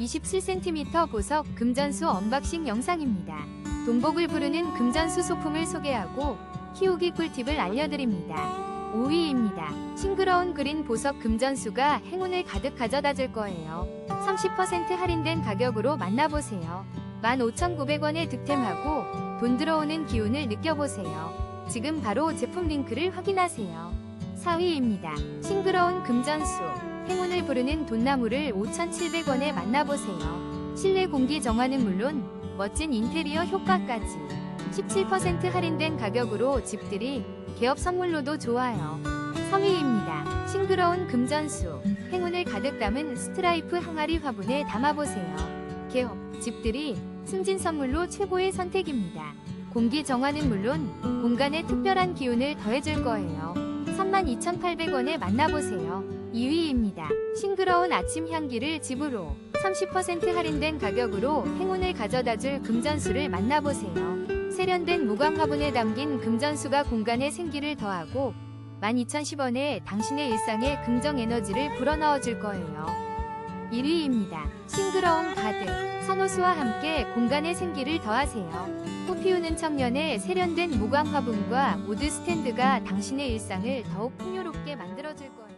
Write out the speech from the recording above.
27cm 보석 금전수 언박싱 영상입니다. 돈복을 부르는 금전수 소품을 소개하고 키우기 꿀팁을 알려드립니다. 5위입니다. 싱그러운 그린 보석 금전수가 행운을 가득 가져다 줄 거예요. 30% 할인된 가격으로 만나보세요. 15,900원에 득템하고 돈 들어오는 기운을 느껴보세요. 지금 바로 제품 링크를 확인하세요. 4위입니다. 싱그러운 금전수. 행운을 부르는 돈나무를 5,700원에 만나보세요. 실내 공기 정화는 물론 멋진 인테리어 효과까지 17% 할인된 가격으로 집들이 개업 선물로도 좋아요. 3위입니다. 싱그러운 금전수. 행운을 가득 담은 스트라이프 항아리 화분에 담아보세요. 개업, 집들이 승진 선물로 최고의 선택입니다. 공기 정화는 물론 공간에 특별한 기운을 더해줄 거예요. 32,800원에 만나보세요. 2위입니다. 싱그러운 아침 향기를 집으로 30% 할인된 가격으로 행운을 가져다줄 금전수를 만나보세요. 세련된 무광 화분에 담긴 금전수가 공간에 생기를 더하고 12,010원에 당신의 일상에 긍정 에너지를 불어넣어 줄 거예요. 1위입니다. 싱그러운 가득. 선호수와 함께 공간에 생기를 더하세요. 꽃 피우는 청년의 세련된 무광 화분과 우드 스탠드가 당신의 일상을 더욱 풍요롭게 만들어줄 거예요.